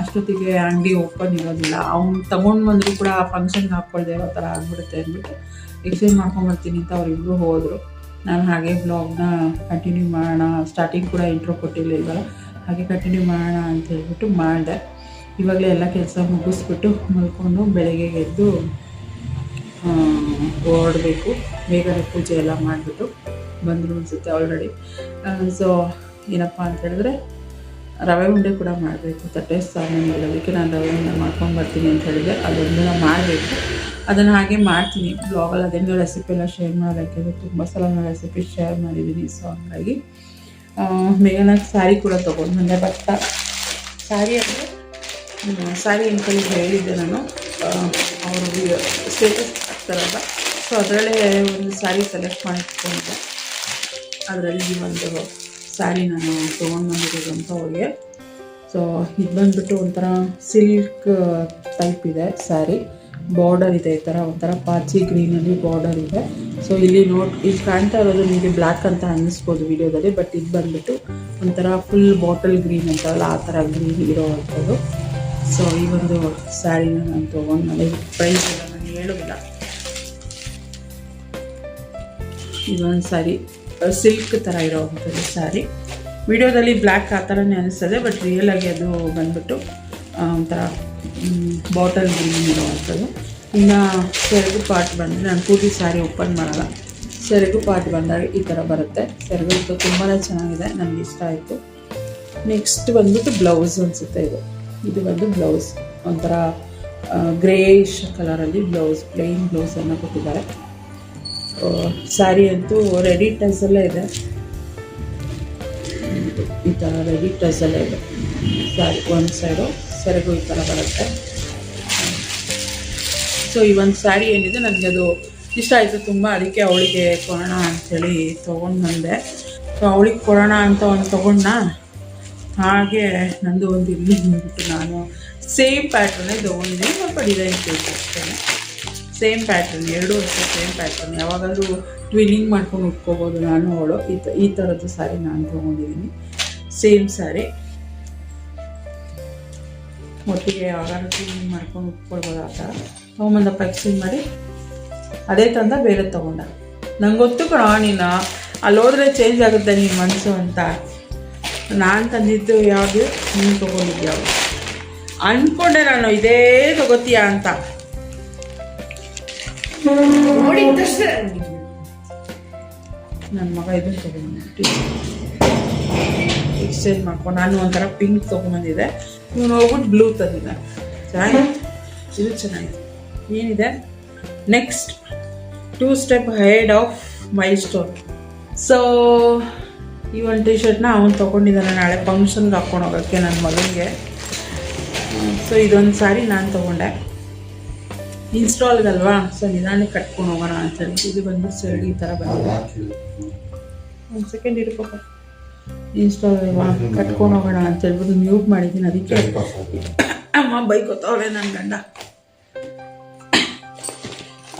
ಅಷ್ಟೊತ್ತಿಗೆ ಅಂಗಡಿ ಓಪನ್ ಇರೋದಿಲ್ಲ. ಅವ್ನು ತಗೊಂಡು ಬಂದರೂ ಕೂಡ ಫಂಕ್ಷನ್ಗೆ ಹಾಕ್ಕೊಳ್ದೆ ಯಾವ ಥರ ಆಗ್ಬಿಡುತ್ತೆ ಅಂದ್ಬಿಟ್ಟು ಎಕ್ಸ್ಚೇಂಜ್ ಮಾಡ್ಕೊಂಬರ್ತೀನಿ ಅಂತ ಅವರಿಬ್ಬರು ಹೋದರು. ನಾನು ಹಾಗೆ ಬ್ಲಾಗ್ನ ಕಂಟಿನ್ಯೂ ಮಾಡೋಣ. ಸ್ಟಾರ್ಟಿಂಗ್ ಕೂಡ ಇಂಟ್ರೋ ಕೊಟ್ಟಿರಲಿಲ್ವಲ್ಲ ಹಾಗೆ ಕಂಟಿನ್ಯೂ ಮಾಡೋಣ ಅಂತ ಹೇಳ್ಬಿಟ್ಟು ಮಾಡಿದೆ. ಇವಾಗಲೇ ಎಲ್ಲ ಕೆಲಸ ಮುಗಿಸ್ಬಿಟ್ಟು ಮಲ್ಕೊಂಡು ಬೆಳಗ್ಗೆ ಎದ್ದು ಓಡಬೇಕು. ಬೇಗನೆ ಪೂಜೆ ಎಲ್ಲ ಮಾಡಿಬಿಟ್ಟು. ಬಂದರು ಅನಿಸುತ್ತೆ ಆಲ್ರೆಡಿ ಸೊ ಏನಪ್ಪ ಅಂತ ಹೇಳಿದ್ರೆ, ರವೆ ಉಂಡೆ ಕೂಡ ಮಾಡಬೇಕು. ತಟ್ಟೆ ಸಾಮಾನು ಮಾಡೋದಕ್ಕೆ ನಾನು ರವೆ ಉಂಡೆ ಮಾಡ್ಕೊಂಡು ಬರ್ತೀನಿ ಅಂತ ಹೇಳಿದೆ. ಅದೊಂದನ್ನು ಮಾಡಬೇಕು. ಅದನ್ನು ಹಾಗೆ ಮಾಡ್ತೀನಿ. ಬ್ಲಾಗಲ್ಲಿ ಅದೇನೋ ರೆಸಿಪಿ ಎಲ್ಲ ಶೇರ್ ಮಾಡೋದಕ್ಕೆ ತುಂಬ ಸಲ ನಾನು ರೆಸಿಪಿ ಶೇರ್ ಮಾಡಿದ್ದೀನಿ ಸೊ ಹಾಗಾಗಿ ಮೇಘನ ಸ್ಯಾರಿ ಕೂಡ ತೊಗೊಂಡು ಬಂದೆ. ಭತ್ತ ಸ್ಯಾರಿ ಅಂದರೆ ಸ್ಯಾರಿ ಅಂಕಲಿಗೆ ಹೇಳಿದ್ದೆ ನಾನು. ಅವರು ಸ್ಟೇಟಸ್ ಹಾಕ್ತಾರಲ್ಲ ಸೊ ಅದರಲ್ಲೇ ಒಂದು ಸ್ಯಾರಿ ಸೆಲೆಕ್ಟ್ ಮಾಡಿಟ್ಕೊಂಡೆ ಅದರಲ್ಲಿ ಒಂದು ಸ್ಯಾರಿ ನಾನು ತೊಗೊಂಡು ಬಂದಿರೋದು ಅಂತ ಸೊ ಇದು ಬಂದುಬಿಟ್ಟು ಒಂಥರ ಸಿಲ್ಕ್ ಟೈಪ್ ಇದೆ ಸ್ಯಾರಿ ಬಾರ್ಡರ್ ಇದೆ ಈ ಥರ ಒಂಥರ ಪಾಚಿ ಗ್ರೀನಲ್ಲಿ ಬಾರ್ಡರ್ ಇದೆ. ಸೊ ಇಲ್ಲಿ ನೋಟ್ ಇಲ್ಲಿ ಕಾಣ್ತಾ ಇರೋದು ನಿಮಗೆ ಬ್ಲ್ಯಾಕ್ ಅಂತ ಅನ್ನಿಸ್ಬೋದು ವಿಡಿಯೋದಲ್ಲಿ ಬಟ್ ಇದು ಬಂದುಬಿಟ್ಟು ಒಂಥರ ಫುಲ್ ಬಾಟಲ್ ಗ್ರೀನ್ ಅಂತಾರಲ್ಲ ಆ ಥರ ಗ್ರೀನ್ ಇರೋವಂಥದ್ದು ಸೊ ಈ ಒಂದು ಸ್ಯಾರಿನ ನಾನು ತೊಗೊಂಡು ನನಗೆ ಪ್ರೈಸ್ ಎಲ್ಲ ನಾನು ಹೇಳೋದಿಲ್ಲ. ಇದೊಂದು ಸ್ಯಾರಿ ಸಿಲ್ಕ್ ಥರ ಇರೋವಂಥದ್ದು ಸ್ಯಾರಿ ವಿಡಿಯೋದಲ್ಲಿ ಬ್ಲ್ಯಾಕ್ ಆ ಥರನೇ ಅನಿಸ್ತದೆ ಬಟ್ ರಿಯಲಾಗಿ ಅದು ಬಂದ್ಬಿಟ್ಟು ಒಂಥರ ಬಾಟಲ್ ಗ್ರೀನ್ ಇರೋವಂಥದ್ದು ಇನ್ನು ಸೆರಗು ಪಾರ್ಟ್ ಬಂದರೆ ನಾನು ಪೂರ್ತಿ ಸ್ಯಾರಿ ಓಪನ್ ಮಾಡಲ್ಲ. ಸೆರಗು ಪಾರ್ಟ್ ಬಂದಾಗ ಈ ಥರ ಬರುತ್ತೆ. ಸೆರಗು ತುಂಬಾ ಚೆನ್ನಾಗಿದೆ, ನನಗೆ ಇಷ್ಟ ಆಯಿತು. ನೆಕ್ಸ್ಟ್ ಬಂದ್ಬಿಟ್ಟು ಬ್ಲೌಸ್ ಅನಿಸುತ್ತೆ ಇದು. ಇದು ಬಂದು ಬ್ಲೌಸ್ ಒಂಥರ ಗ್ರೇಯಿಶ್ ಕಲರಲ್ಲಿ ಬ್ಲೌಸ್ ಪ್ಲೇನ್ ಬ್ಲೌಸನ್ನು ಕೊಟ್ಟಿದ್ದಾರೆ. ಸ್ಯಾರಿ ಅಂತೂ ರೆಡಿ ಟೈಸಲ್ಲೇ ಇದೆ. ಈ ಥರ ರೆಡಿ ಟೈಸಲ್ಲೇ ಇದೆ. ಸ್ಯಾರಿ ಒಂದು ಸೈಡು ಸೆರಗು ಈ ಥರ ಬರುತ್ತೆ. ಸೊ ಈ ಒಂದು ಸ್ಯಾರಿ ಏನಿದೆ, ನನಗೆ ಅದು ಇಷ್ಟ ಆಯಿತು. ತುಂಬ ಅದಕ್ಕೆ ಅವಳಿಗೆ ಕೊಡೋಣ ಅಂಥೇಳಿ ತೊಗೊಂಡು ಬಂದೆ. ಸೊ ಅವಳಿಗೆ ಕೊಡೋಣ ಅಂತ ಒಂದು ತೊಗೊಂಡ ಹಾಗೆ ನಂದು ಒಂದು ಇಲ್ಲಿ ಬಂದ್ಬಿಟ್ಟು ನಾನು ಸೇಮ್ ಪ್ಯಾಟ್ರನ್ನೇ ತೊಗೊಂಡಿದ್ದೀನಿ. ಸ್ವಲ್ಪ ಡಿಸೈನ್ ಕೇಳ್ತೇನೆ ಸೇಮ್ ಪ್ಯಾಟರ್ನ್ ಎರಡೂ ಅಷ್ಟೇ ಸೇಮ್ ಪ್ಯಾಟರ್ನ್ ಯಾವಾಗಾದರೂ ಟ್ವಿನಿಂಗ್ ಮಾಡ್ಕೊಂಡು ಉಟ್ಕೋಬೋದು ನಾನು, ಅವಳು. ಈ ಥರ ಈ ಥರದ್ದು ಸ್ಯಾರಿ ನಾನು ತೊಗೊಂಡಿದ್ದೀನಿ. ಸೇಮ್ ಸ್ಯಾರಿ ಒಟ್ಟಿಗೆ ಯಾವಾಗಾದ್ರೂ ಟ್ವಿನಿಂಗ್ ಮಾಡ್ಕೊಂಡು ಉಟ್ಕೊಳ್ಬೋದು ಆ ಥರ. ತೊಗೊಂಬಂದ ಎಕ್ಸ್ಚೇಂಜ್ ಮಾಡಿ, ಅದೇ ತಂದ ಬೇರೆ ತೊಗೊಂಡ. ನಂಗೆ ಗೊತ್ತು ಕಣ, ನೀನು ಅಲ್ಲಿ ಹೋದ್ರೆ ಚೇಂಜ್ ಆಗುತ್ತೆ ನಿನ್ನ ಮನಸ್ಸು ಅಂತ. ನಾನು ತಂದಿದ್ದು ಯಾವುದು? ನೀನು ತೊಗೊಂಡಿದ್ದು ಯಾವುದು? ಅಂದ್ಕೊಂಡೆ ನಾನು, ಇದೇ ತೊಗೋತೀಯ ಅಂತ. ನನ್ನ ಮಗ ಇದು ತಗೊಂಡ್ಬಿಟ್ಟು ಎಕ್ಸ್ಚೇಂಜ್ ಮಾಡ್ಕೊಂಡು ನಾನು ಒಂಥರ ಪಿಂಕ್ ತೊಗೊಂಬಂದಿದ್ದೆ ಇವನು ಹೋಗ್ಬಿಟ್ಟು ಬ್ಲೂ ತಂದಿದ್ದೆ. ಚೆನ್ನಾಗಿದೆ? ಇದು ಚೆನ್ನಾಗಿದೆ. ಏನಿದೆ? Next two step head of milestone so ಈ ಒಂದು ಟಿ ಶರ್ಟ್ನ ಅವನು ತೊಗೊಂಡಿದ್ದಾನೆ. ನಾಳೆ ಫಂಕ್ಷನ್ಗೆ ಹಾಕ್ಕೊಂಡು ಹೋಗೋಕ್ಕೆ ನನ್ನ ಮಗನಿಗೆ. ಸೊ ಇದೊಂದು ಸಾರಿ ನಾನು ತೊಗೊಂಡೆ. ಇನ್ಸ್ಟಾಲ್ಗಲ್ವಾ ಸೊ ನಿಧಾನಕ್ಕೆ ಕಟ್ಕೊಂಡು ಹೋಗೋಣ ಅಂತ ಹೇಳಿ. ಇದು ಬಂದು ಸೈಡ್ ಈ ಥರ ಬಂದಿದೆ. ಒಂದು ಸೆಕೆಂಡ್ ಇರ್ಬೇಕು ಇನ್ಸ್ಟಾಲ್ ಅಲ್ವಾ ಕಟ್ಕೊಂಡು ಹೋಗೋಣ ಅಂತ ಹೇಳ್ಬಿಟ್ಟು ಮ್ಯೂಟ್ ಮಾಡಿದ್ದೀನಿ ಅದಕ್ಕೆ. ಅಮ್ಮ ಬೈಕೋತಾವಳೆ ನನ್ನ ಗಂಡ.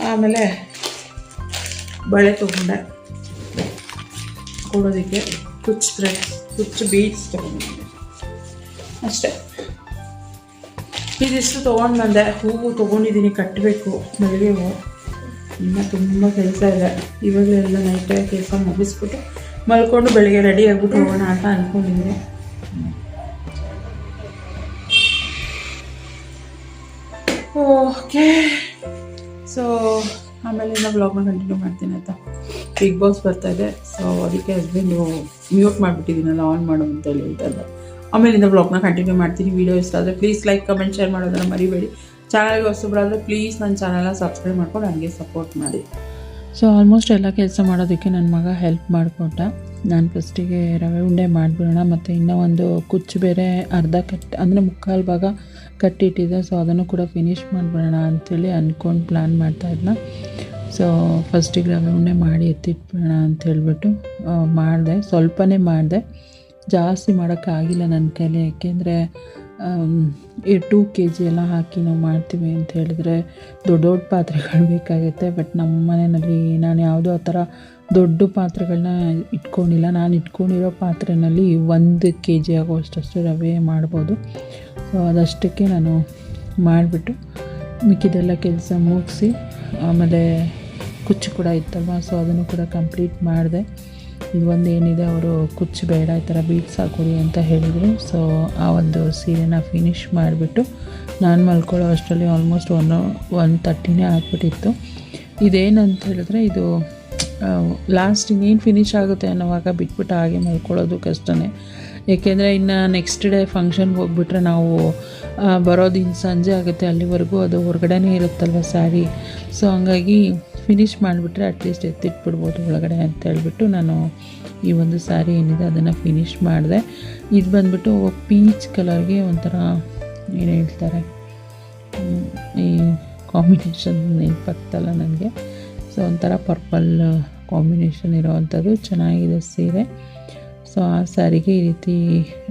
ಆಮೇಲೆ ಬಳೆ ತೊಗೊಂಡೆ. ಕೊಡೋದಕ್ಕೆ ಕುಚ್ ಥ್ರೆಡ್ ಕುಚ್ ಬೀಟ್ಸ್ ತೊಗೊಂಡೆ. ಅಷ್ಟೇ. ಇದಿಷ್ಟು ತೊಗೊಂಡು ಬಂದೆ. ಹೂವು ತೊಗೊಂಡಿದ್ದೀನಿ ಕಟ್ಟಬೇಕು ಮಲ್ಲಿಗೆ ಹೂವು ಇನ್ನು ತುಂಬ ಕೆಲಸ ಇದೆ. ಇವಾಗಲೇ ಎಲ್ಲ ನೈಟೇ ಕೆಲಸ ಮುಗಿಸ್ಬಿಟ್ಟು ಮಲ್ಕೊಂಡು ಬೆಳಿಗ್ಗೆ ರೆಡಿ ಆಗ್ಬಿಟ್ಟು ಹೋಗೋಣ ಅಂತ ಅಂದ್ಕೊಂಡಿದ್ದೀನಿ ಓಕೆ ಸೊ ಆಮೇಲೆ ನಾನು ಬ್ಲಾಗ್ನ ಕಂಟಿನ್ಯೂ ಮಾಡ್ತೀನಿ ಅಂತ ಬಿಗ್ ಬಾಸ್ ಬರ್ತಾ ಇದೆ. ಸೊ ಅದಕ್ಕೆ ಹಸ್ಬೆಂಡು ಮ್ಯೂಟ್ ಮಾಡಿಬಿಟ್ಟಿದ್ದೀನಲ್ಲ ಆನ್ ಮಾಡು ಅಂತ ಹೇಳ್ತಾ ಇದ್ದೆ ಆಮೇಲಿಂದ ಬ್ಲಾಗ್ನ ಕಂಟಿನ್ಯೂ ಮಾಡ್ತೀನಿ. ವೀಡಿಯೋ ಇಷ್ಟ ಆದರೆ ಪ್ಲೀಸ್ ಲೈಕ್ ಕಮೆಂಟ್ ಶೇರ್ ಮಾಡೋದನ್ನು ಮರಿಬೇಡಿ. ಚಾನಲ್ಗೆ ಹೊಸಬ್ರಾದ್ರೆ ಪ್ಲೀಸ್ ನನ್ನ ಚಾನಲ್ನ ಸಬ್ಸ್ಕ್ರೈಬ್ ಮಾಡ್ಕೊಂಡು ನನಗೆ ಸಪೋರ್ಟ್ ಮಾಡಿ. ಸೊ ಆಲ್ಮೋಸ್ಟ್ ಎಲ್ಲ ಕೆಲಸ ಮಾಡೋದಕ್ಕೆ ನನ್ನ ಮಗ ಹೆಲ್ಪ್ ಮಾಡಿಕೊಟ್ಟ. ನಾನು ಫಸ್ಟಿಗೆ ರವೆ ಉಂಡೆ ಮಾಡಿಬಿಡೋಣ. ಮತ್ತು ಇನ್ನೂ ಒಂದು ಕುಚ್ಚು ಬೇರೆ ಅರ್ಧ ಕಟ್, ಅಂದರೆ ಮುಕ್ಕಾಲು ಭಾಗ ಕಟ್ಟಿಟ್ಟಿದ್ದೆ. ಸೊ ಅದನ್ನು ಕೂಡ ಫಿನಿಷ್ ಮಾಡಿಬಿಡೋಣ ಅಂಥೇಳಿ ಅಂದ್ಕೊಂಡು ಪ್ಲ್ಯಾನ್ ಮಾಡ್ತಾಯಿದ್ನ ಸೊ ಫಸ್ಟಿಗೆ ರವೆ ಉಂಡೆ ಮಾಡಿ ಎತ್ತಿಟ್ಬಿಡೋಣ ಅಂತ ಹೇಳ್ಬಿಟ್ಟು ಮಾಡಿದೆ. ಸ್ವಲ್ಪನೇ ಮಾಡಿದೆ. ಜಾಸ್ತಿ ಮಾಡೋಕ್ಕಾಗಿಲ್ಲ ನನ್ನ ಕೈಲಿ. ಯಾಕೆಂದರೆ ಈ ಟೂ ಕೆ ಜಿ ಎಲ್ಲ ಹಾಕಿ ನಾವು ಮಾಡ್ತೀವಿ ಅಂತ ಹೇಳಿದ್ರೆ ದೊಡ್ಡ ದೊಡ್ಡ ಪಾತ್ರೆಗಳು ಬೇಕಾಗುತ್ತೆ. ಬಟ್ ನಮ್ಮ ಮನೆಯಲ್ಲಿ ನಾನು ಯಾವುದೋ ಆ ಥರ ದೊಡ್ಡ ಪಾತ್ರೆಗಳನ್ನ ಇಟ್ಕೊಂಡಿಲ್ಲ. ನಾನು ಇಟ್ಕೊಂಡಿರೋ ಪಾತ್ರೆಯಲ್ಲಿ ಒಂದು ಕೆ ಜಿ ಆಗೋಷ್ಟಷ್ಟು ರವೆ ಮಾಡ್ಬೋದು. ಸೊ ಅದಷ್ಟಕ್ಕೆ ನಾನು ಮಾಡಿಬಿಟ್ಟು ಮಿಕ್ಕಿದೆಲ್ಲ ಕೆಲಸ ಮುಗಿಸಿ, ಆಮೇಲೆ ಕುಚ್ಚು ಕೂಡ ಇತ್ತಲ್ವ? ಸೊ ಅದನ್ನು ಕೂಡ ಕಂಪ್ಲೀಟ್ ಮಾಡಿದೆ. ಇದು ಒಂದು ಏನಿದೆ ಅವರು ಕುಚ್ಚು ಬೇಡ, ಈ ಥರ ಬೀಟ್ಸ್ ಹಾಕೊಡಿ ಅಂತ ಹೇಳಿದರು. ಸೊ ಆ ಒಂದು ಸೀರೆನ ಫಿನಿಷ್ ಮಾಡಿಬಿಟ್ಟು ನಾನು ಮಲ್ಕೊಳ್ಳೋ ಅಷ್ಟರಲ್ಲಿ ಆಲ್ಮೋಸ್ಟ್ ಒನ್ ಒನ್ ತರ್ಟಿನೇ ಆಗಿಬಿಟ್ಟಿತ್ತು. ಇದೇನಂತ ಹೇಳಿದ್ರೆ, ಇದು ಲಾಸ್ಟ್ ಇನ್ನೇನು ಫಿನಿಷ್ ಆಗುತ್ತೆ ಅನ್ನೋವಾಗ ಬಿಟ್ಬಿಟ್ಟು ಹಾಗೆ ಮಲ್ಕೊಳ್ಳೋದು ಕಷ್ಟನೇ. ಏಕೆಂದರೆ ಇನ್ನು ನೆಕ್ಸ್ಟ್ ಡೇ ಫಂಕ್ಷನ್ಗೆ ಹೋಗ್ಬಿಟ್ರೆ ನಾವು ಬರೋದು ಇನ್ನು ಸಂಜೆ ಆಗುತ್ತೆ, ಅಲ್ಲಿವರೆಗೂ ಅದು ಹೊರಗಡೆನೇ ಇರುತ್ತಲ್ವ ಸ್ಯಾರಿ ಸೊ ಹಂಗಾಗಿ ಫಿನಿಷ್ ಮಾಡಿಬಿಟ್ರೆ ಅಟ್ಲೀಸ್ಟ್ ಎತ್ತಿಟ್ಬಿಡ್ಬೋದು ಒಳಗಡೆ ಅಂತ ಹೇಳ್ಬಿಟ್ಟು ನಾನು ಈ ಒಂದು ಸ್ಯಾರಿ ಏನಿದೆ ಅದನ್ನು ಫಿನಿಷ್ ಮಾಡಿದೆ. ಇದು ಬಂದ್ಬಿಟ್ಟು ಪೀಚ್ ಕಲರ್ಗೆ ಒಂಥರ ಏನು ಹೇಳ್ತಾರೆ? ಈ ಕಾಂಬಿನೇಷನ್ ನೆನಪಾಗ್ತಲ್ಲ ನನಗೆ. ಸೊ ಒಂಥರ ಪರ್ಪಲ್ ಕಾಂಬಿನೇಷನ್ ಇರೋವಂಥದ್ದು. ಚೆನ್ನಾಗಿದೆ ಸೀರೆ. ಸೊ ಆ ಸ್ಯಾರಿಗೆ ಈ ರೀತಿ